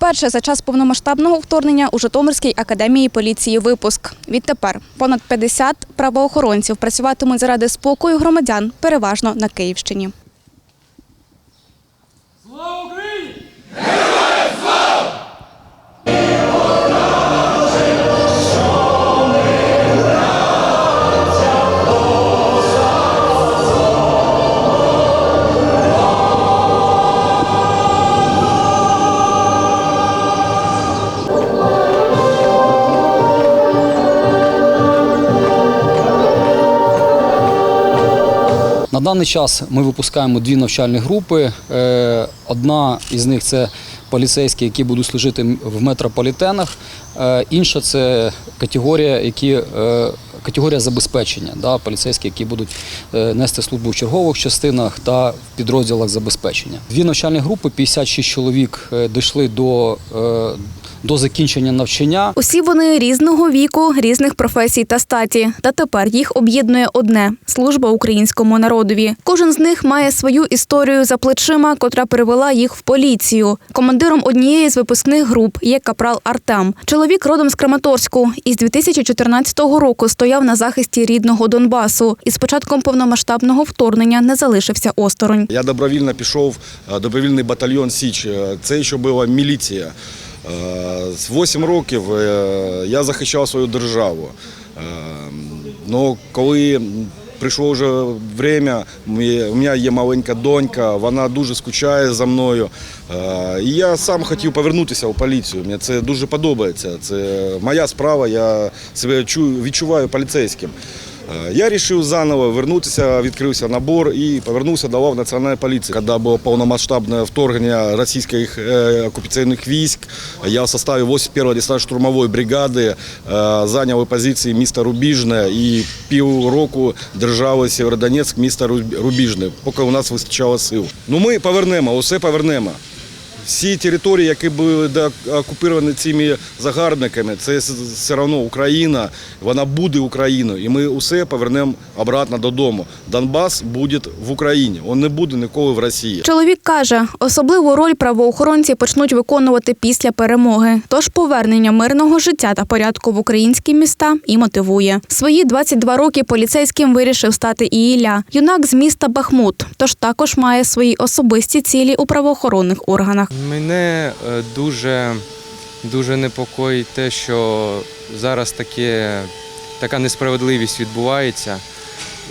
Вперше за час повномасштабного вторгнення у Житомирській академії поліції випуск. Відтепер понад 50 правоохоронців працюватимуть заради спокою громадян, переважно на Київщині. На даний час ми випускаємо дві навчальні групи. Е, Одна із них це поліцейські, які будуть служити в метрополітенах. Е, Інша це категорія, які, е, категорія забезпечення, да, поліцейські, які будуть е, нести службу в чергових частинах та в підрозділах забезпечення. Дві навчальні групи, 56 чоловік, е, дійшли до, е, до закінчення навчання. Усі вони різного віку, різних професій та статі. Та тепер їх об'єднує одне служба українському народові. Кожен з них має свою історію за плечима, котра привела їх в поліцію. Командиром однієї з випускних груп є капрал Артем. Чоловік родом з Краматорську і з 2014 року стояв на захисті рідного Донбасу. І з початком повномасштабного вторгнення не залишився осторонь. Я добровільно пішов е, добровільний батальйон Січ. Е, Це ще була міліція. Е, З 8 років я захищав свою державу. Ну, коли прийшло вже время, у мене є маленька донька, вона дуже скучає за мною. І я сам хотів повернутися в поліцію. Мені це дуже подобається. Це моя справа, я себе відчуваю поліцейським. Е, Я вирішив заново вернутися, відкрився набор і повернувся до лав національної поліції. Коли було повномасштабне вторгнення російських е, окупаційних військ, я в составі 81-ї десантно-штурмової бригади е, зайняв позиції міста Рубіжне і півроку держали Сєвєродонецьк, міста Руб- Рубіжне, поки у нас вистачало сил. Ну ми повернемо, усе повернемо. Всі території, які були окуповані цими загарбниками, це все одно Україна, вона буде Україною, і ми усе повернемо обратно додому. Донбас буде в Україні, він не буде ніколи в Росії. Чоловік каже, особливу роль правоохоронці почнуть виконувати після перемоги. Тож повернення мирного життя та порядку в українські міста і мотивує. Свої 22 роки поліцейським вирішив стати і Ілля, юнак з міста Бахмут. Тож також має свої особисті цілі у правоохоронних органах. Мене е, дуже, дуже непокоїть те, що зараз таке, така несправедливість відбувається.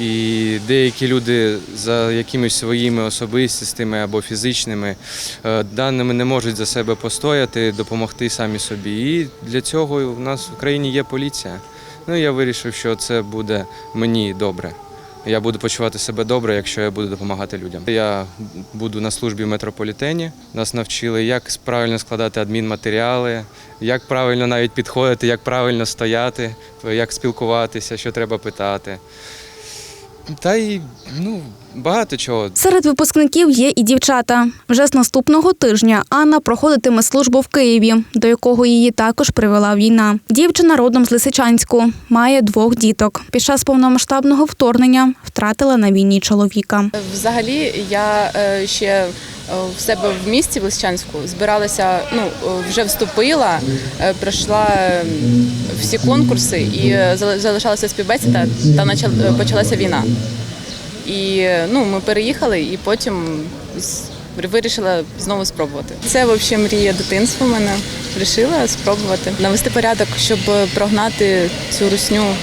І деякі люди за якимись своїми особистістими або фізичними е, даними не можуть за себе постояти, допомогти самі собі. І для цього у нас в Україні є поліція. Ну я вирішив, що це буде мені добре. Я буду почувати себе добре, якщо я буду допомагати людям. Я буду на службі в метрополітені. Нас навчили, як правильно складати адмінматеріали, як правильно навіть підходити, як правильно стояти, як спілкуватися, що треба питати. Та й ну, багато чого. Серед випускників є і дівчата. Вже з наступного тижня Анна проходитиме службу в Києві, до якого її також привела війна. Дівчина родом з Лисичанську, має двох діток. Під час повномасштабного вторгнення втратила на війні чоловіка. Взагалі, я е, ще в себе в місті в Лисичанську збиралася, ну е, вже вступила, е, пройшла е, всі конкурси і е, залишалася співбесіда та е, почалася війна. І е, ну, ми переїхали, і потім вирішила знову спробувати. Це взагалі мрія дитинства в мене. Вирішила спробувати навести порядок, щоб прогнати цю русню е,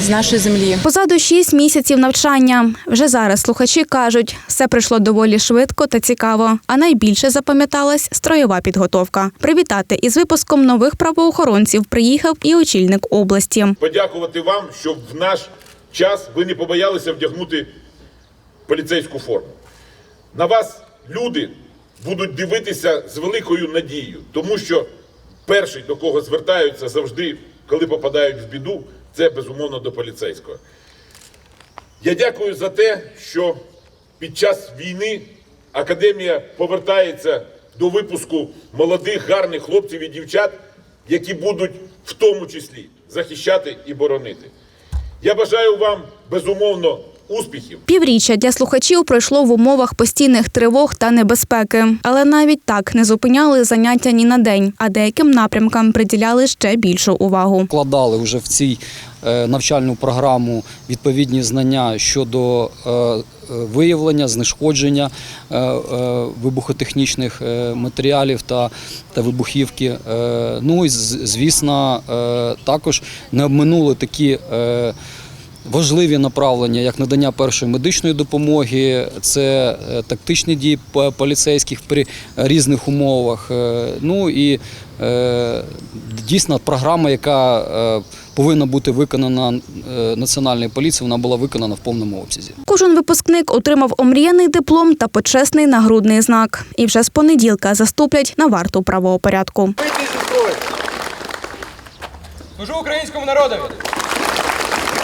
з нашої землі. Позаду шість місяців навчання. Вже зараз слухачі кажуть, все прийшло доволі швидко та цікаво. А найбільше запам'яталась строєва підготовка. Привітати із випуском нових правоохоронців приїхав і очільник області. подякувати вам, що в наш час ви не побоялися вдягнути поліцейську форму. На вас люди будуть дивитися з великою надією, тому що перший, до кого звертаються завжди, коли попадають в біду, це безумовно до поліцейського. Я дякую за те, що під час війни академія повертається до випуску молодих, гарних хлопців і дівчат, які будуть в тому числі захищати і боронити. Я бажаю вам безумовно успіхів! Півріччя для слухачів пройшло в умовах постійних тривог та небезпеки, але навіть так не зупиняли заняття ні на день, а деяким напрямкам приділяли ще більшу увагу. Вкладали вже в цій е, навчальну програму відповідні знання щодо е, е, виявлення, знешкодження вибухотехнічних матеріалів та, та вибухівки. Ну і звісно, також не обминули такі. Важливі направлення, як надання першої медичної допомоги, це е, тактичні дії поліцейських при різних умовах. е, Ну і е, дійсно програма, яка повинна бути виконана національною поліцією, вона була виконана в повному обсязі. Кожен випускник отримав омріяний диплом та почесний нагрудний знак. І вже з понеділка заступлять на варту правопорядку. Вийти зі! Служу українському народові!